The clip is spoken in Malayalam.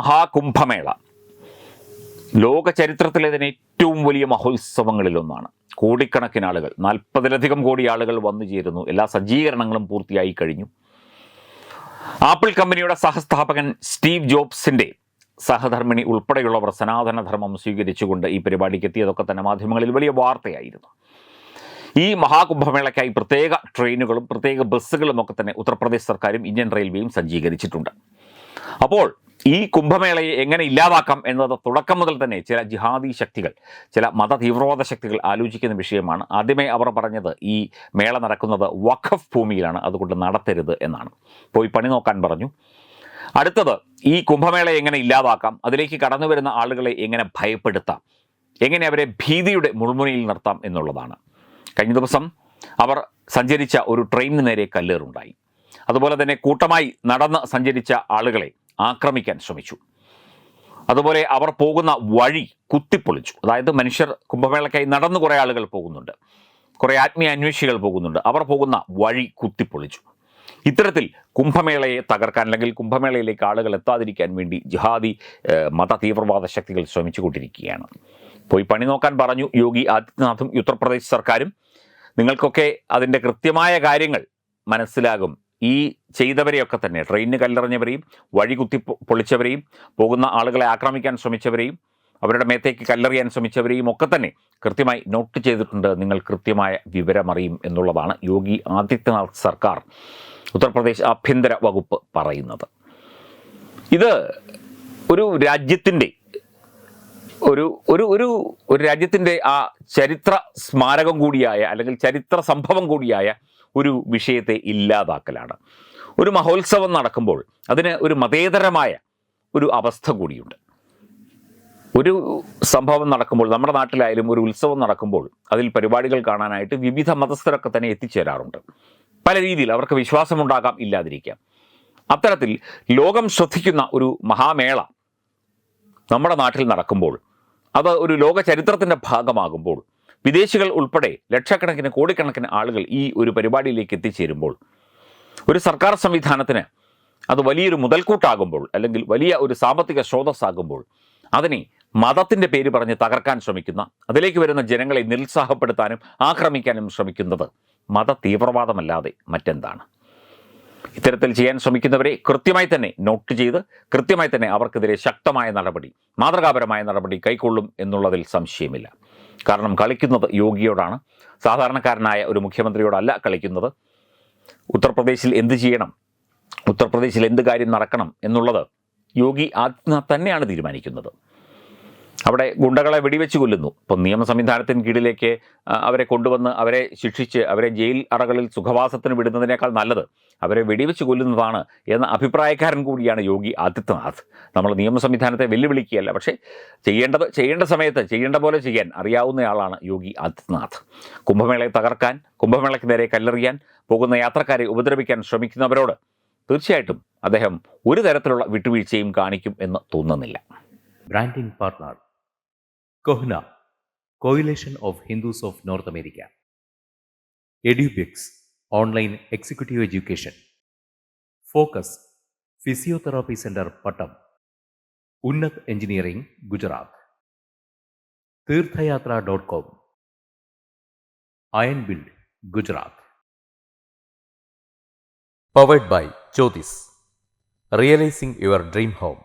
മഹാകുംഭമേള. ലോക ചരിത്രത്തിലെ തന്നെ ഏറ്റവും വലിയ മഹോത്സവങ്ങളിലൊന്നാണ്. കോടിക്കണക്കിന് ആളുകൾ നാൽപ്പതിലധികം കോടി ആളുകൾ വന്നു ചേരുന്നു. എല്ലാ സജ്ജീകരണങ്ങളും പൂർത്തിയായി കഴിഞ്ഞു. ആപ്പിൾ കമ്പനിയുടെ സഹസ്ഥാപകൻ സ്റ്റീവ് ജോബ്സിന്റെ സഹധർമ്മിണി ഉൾപ്പെടെയുള്ളവർ സനാതനധർമ്മം സ്വീകരിച്ചുകൊണ്ട് ഈ പരിപാടിക്ക് എത്തിയതൊക്കെ തന്നെ മാധ്യമങ്ങളിൽ വലിയ വാർത്തയായിരുന്നു. ഈ മഹാകുംഭമേളയ്ക്കായി പ്രത്യേക ട്രെയിനുകളും പ്രത്യേക ബസ്സുകളും ഒക്കെ തന്നെ ഉത്തർപ്രദേശ് സർക്കാരും ഇന്ത്യൻ റെയിൽവേയും സജ്ജീകരിച്ചിട്ടുണ്ട്. അപ്പോൾ ഈ കുംഭമേളയെ എങ്ങനെ ഇല്ലാതാക്കാം എന്നത് തുടക്കം മുതൽ തന്നെ ചില ജിഹാദി ശക്തികൾ ചില മത തീവ്രവാദ ശക്തികൾ ആലോചിക്കുന്ന വിഷയമാണ്. ആദ്യമേ അവർ പറഞ്ഞത് ഈ മേള നടക്കുന്നത് വഖഫ് ഭൂമിയിലാണ് അതുകൊണ്ട് നടത്തരുത് എന്നാണ്. പോയി പണി നോക്കാൻ പറഞ്ഞു. അടുത്തത് ഈ കുംഭമേളയെ എങ്ങനെ ഇല്ലാതാക്കാം അതിലേക്ക് കടന്നു വരുന്ന ആളുകളെ എങ്ങനെ ഭയപ്പെടുത്താം എങ്ങനെ അവരെ ഭീതിയുടെ മുൾമുനയിൽ നിർത്താം എന്നുള്ളതാണ്. കഴിഞ്ഞ ദിവസം അവർ സഞ്ചരിച്ച ഒരു ട്രെയിനിന് നേരെ കല്ലേറുണ്ടായി. അതുപോലെ തന്നെ കൂട്ടമായി നടന്ന് സഞ്ചരിച്ച ആളുകളെ ആക്രമിക്കാൻ ശ്രമിച്ചു. അതുപോലെ അവർ പോകുന്ന വഴി കുത്തിപ്പൊളിച്ചു. അതായത് മനുഷ്യർ കുംഭമേളയ്ക്കായി നടന്നു കുറേ ആളുകൾ പോകുന്നുണ്ട്. കുറേ ആത്മീയ അന്വേഷികൾ പോകുന്നുണ്ട്. അവർ പോകുന്ന വഴി കുത്തിപ്പൊളിച്ചു. ഇത്തരത്തിൽ കുംഭമേളയെ തകർക്കാൻ അല്ലെങ്കിൽ കുംഭമേളയിലേക്ക് ആളുകൾ എത്താതിരിക്കാൻ വേണ്ടി ജിഹാദി മത തീവ്രവാദ ശക്തികൾ ശ്രമിച്ചുകൊണ്ടിരിക്കുകയാണ്. പോയി പണി നോക്കാൻ പറഞ്ഞു യോഗി ആദിത്യനാഥും ഉത്തർപ്രദേശ് സർക്കാരും. നിങ്ങൾക്കൊക്കെ അതിന്റെ കൃത്യമായ കാര്യങ്ങൾ മനസ്സിലാകും ഈ ചെയ്തവരെയൊക്കെ തന്നെ ട്രെയിനിന് കല്ലെറിഞ്ഞവരെയും വഴി കുത്തി പൊളിച്ചവരെയും പോകുന്ന ആളുകളെ ആക്രമിക്കാൻ ശ്രമിച്ചവരെയും അവരുടെ മേത്തേക്ക് കല്ലെറിയാൻ ശ്രമിച്ചവരെയും ഒക്കെ തന്നെ കൃത്യമായി നോട്ട് ചെയ്തിട്ടുണ്ട്. നിങ്ങൾ കൃത്യമായ വിവരമറിയും എന്നുള്ളതാണ് യോഗി ആദിത്യനാഥ് സർക്കാർ ഉത്തർപ്രദേശ് ആഭ്യന്തര വകുപ്പ് പറയുന്നത്. ഇത് ഒരു രാജ്യത്തിന്റെ ഒരു ഒരു ഒരു ഒരു രാജ്യത്തിന്റെ ആ ചരിത്ര സ്മാരകം കൂടിയായ അല്ലെങ്കിൽ ചരിത്ര സംഭവം കൂടിയായ ഒരു വിഷയത്തെ ഇല്ലാതാക്കലാണ്. ഒരു മഹോത്സവം നടക്കുമ്പോൾ അതിന് ഒരു മതേതരമായ ഒരു അവസ്ഥ കൂടിയുണ്ട്. ഒരു സംഭവം നടക്കുമ്പോൾ നമ്മുടെ നാട്ടിലായാലും ഒരു ഉത്സവം നടക്കുമ്പോൾ അതിൽ പരിപാടികൾ കാണാനായിട്ട് വിവിധ മതസ്ഥരൊക്കെ തന്നെ എത്തിച്ചേരാറുണ്ട്. പല രീതിയിൽ അവർക്ക് വിശ്വാസമുണ്ടാകാം ഇല്ലാതിരിക്കാം. അത്തരത്തിൽ ലോകം ശ്രദ്ധിക്കുന്ന ഒരു മഹാമേള നമ്മുടെ നാട്ടിൽ നടക്കുമ്പോൾ അത് ഒരു ലോക ചരിത്രത്തിന്റെ ഭാഗമാകുമ്പോൾ വിദേശികൾ ഉൾപ്പെടെ ലക്ഷക്കണക്കിന് കോടിക്കണക്കിന് ആളുകൾ ഈ ഒരു പരിപാടിയിലേക്ക് എത്തിച്ചേരുമ്പോൾ ഒരു സർക്കാർ സംവിധാനത്തിന് അത് വലിയൊരു മുതൽക്കൂട്ടാകുമ്പോൾ അല്ലെങ്കിൽ വലിയ ഒരു സാമ്പത്തിക സ്രോതസ്സാകുമ്പോൾ അതിനെ മതത്തിന്റെ പേര് പറഞ്ഞ് തകർക്കാൻ ശ്രമിക്കുന്ന അതിലേക്ക് വരുന്ന ജനങ്ങളെ നിരുത്സാഹപ്പെടുത്താനും ആക്രമിക്കാനും ശ്രമിക്കുന്നത് മത തീവ്രവാദമല്ലാതെ മറ്റെന്താണ്? ഇത്തരത്തിൽ ചെയ്യാൻ ശ്രമിക്കുന്നവരെ കൃത്യമായി തന്നെ നോട്ട് ചെയ്ത് കൃത്യമായി തന്നെ അവർക്കെതിരെ ശക്തമായ നടപടി മാതൃകാപരമായ നടപടി കൈക്കൊള്ളും എന്നുള്ളതിൽ സംശയമില്ല. കാരണം കളിക്കുന്നത് യോഗിയോടാണ്. സാധാരണക്കാരനായ ഒരു മുഖ്യമന്ത്രിയോടല്ല കളിക്കുന്നത്. ഉത്തർപ്രദേശിൽ എന്ത് ചെയ്യണം? ഉത്തർപ്രദേശിൽ എന്ത് കാര്യം നടക്കണം എന്നുള്ളത് യോഗി ആദിത്യനാഥ് തന്നെയാണ് തീരുമാനിക്കുന്നത്. അവിടെ ഗുണ്ടകളെ വെടിവെച്ച് കൊല്ലുന്നു. ഇപ്പം നിയമ സംവിധാനത്തിന് കീഴിലേക്ക് അവരെ കൊണ്ടുവന്ന് അവരെ ശിക്ഷിച്ച് അവരെ ജയിൽ അറകളിൽ സുഖവാസത്തിന് വിടുന്നതിനേക്കാൾ നല്ലത് അവരെ വെടിവെച്ച് കൊല്ലുന്നതാണ് എന്ന അഭിപ്രായക്കാരൻ കൂടിയാണ് യോഗി ആദിത്യനാഥ്. നമ്മൾ നിയമ സംവിധാനത്തെ വെല്ലുവിളിക്കുകയല്ല പക്ഷേ ചെയ്യേണ്ടത് ചെയ്യേണ്ട സമയത്ത് ചെയ്യേണ്ട പോലെ ചെയ്യാൻ അറിയാവുന്നയാളാണ് യോഗി ആദിത്യനാഥ്. കുംഭമേളയെ തകർക്കാൻ കുംഭമേളയ്ക്ക് നേരെ കല്ലെറിയാൻ പോകുന്ന യാത്രക്കാരെ ഉപദ്രവിക്കാൻ ശ്രമിക്കുന്നവരോട് തീർച്ചയായിട്ടും അദ്ദേഹം ഒരു തരത്തിലുള്ള വിട്ടുവീഴ്ചയും കാണിക്കും എന്ന് തോന്നുന്നില്ല. Branding partner Kohna, Coalition of Hindus of North America. EduBix, online executive education. Focus, Physiotherapy Center, Pattam. Unnat Engineering, Gujarat. Tirthayatra.com. Iron Build, Gujarat. Powered by Jyotis. Realizing your dream home.